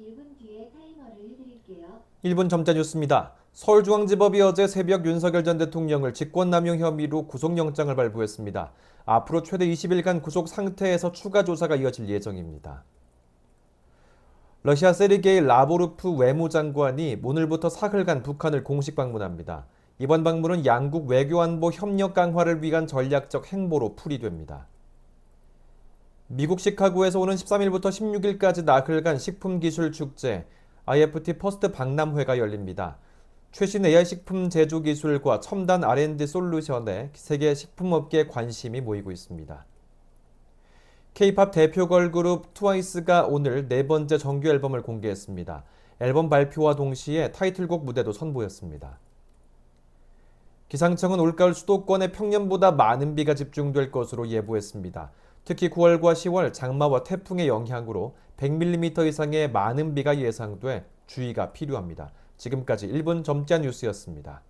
1분 뒤에 타이머를 해드릴게요. 1분 점자 뉴스입니다. 서울중앙지법이 어제 새벽 윤석열 전 대통령을 직권남용 혐의로 구속영장을 발부했습니다. 앞으로 최대 20일간 구속 상태에서 추가 조사가 이어질 예정입니다. 러시아 세르게이 라보르프 외무장관이 오늘부터 사흘간 북한을 공식 방문합니다. 이번 방문은 양국 외교안보 협력 강화를 위한 전략적 행보로 풀이됩니다. 미국 시카고에서 오는 13일부터 16일까지 나흘간 식품기술 축제 IFT 퍼스트 박람회가 열립니다. 최신 AI 식품 제조 기술과 첨단 R&D 솔루션에 세계 식품업계의 관심이 모이고 있습니다. K-팝 대표 걸그룹 트와이스가 오늘 네 번째 정규 앨범을 공개했습니다. 앨범 발표와 동시에 타이틀곡 무대도 선보였습니다. 기상청은 올가을 수도권에 평년보다 많은 비가 집중될 것으로 예보했습니다. 특히 9월과 10월 장마와 태풍의 영향으로 100mm 이상의 많은 비가 예상돼 주의가 필요합니다. 지금까지 1분 점자 뉴스였습니다.